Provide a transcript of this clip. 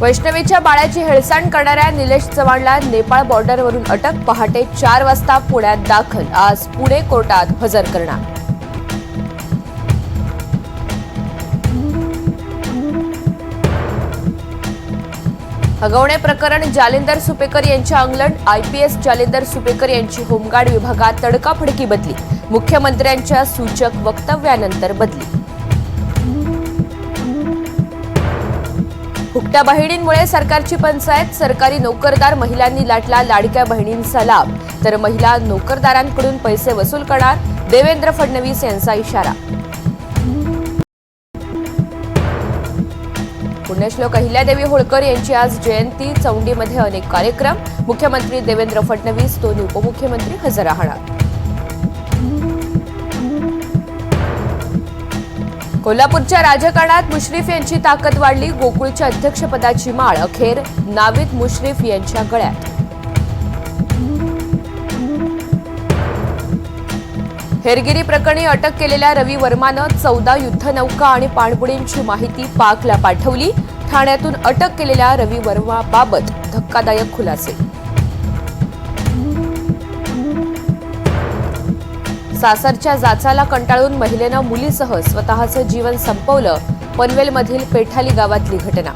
वैष्णवीच्या बाळाची हेळसांड करणाऱ्या निलेश चव्हाणला नेपाळ बॉर्डरवरून अटक पहाटे चार वाजता पुण्यात दाखल आज पुणे कोर्टात हजर करणार. हगवणे प्रकरण जालिंदर सुपेकर यांच्या अंगलट आयपीएस जालिंदर सुपेकर यांची होमगार्ड विभागात तडकाफडकी बदली मुख्यमंत्र्यांच्या सूचक वक्तव्यानंतर बदली. फुकट्या बहिणींमुळे सरकारची पंचायत सरकारी नोकरदार महिलांनी लाटला लाडक्या बहिणींचा लाभ. तर महिला नोकरदारांकडून पैसे वसूल करणार देवेंद्र फडणवीस यांचा इशारा. पुण्यश्लोक अहिल्यादेवी होळकर यांची आज जयंती. चौंडीमध्ये अनेक कार्यक्रम. मुख्यमंत्री देवेंद्र फडणवीस दोन्ही उपमुख्यमंत्री हजर राहणार. कोल्हापूरच्या राजकारणात मुश्रीफ यांची ताकद वाढली. गोकुळच्या अध्यक्षपदाची माळ अखेर नाविद मुश्रीफ यांच्या गळ्यात. हेरगिरी प्रकरणी अटक केलेल्या रवी वर्मानं चौदा युद्धनौका आणि पाणबुडींची माहिती पाकला पाठवली. ठाण्यातून अटक केलेल्या रवी वर्माबाबत धक्कादायक खुलासे. सासरच्या जाचाला कंटाळून महिलेनं मुलीसह स्वतःचं जीवन संपवलं पनवेलमधील पेठाली गावातली घटना.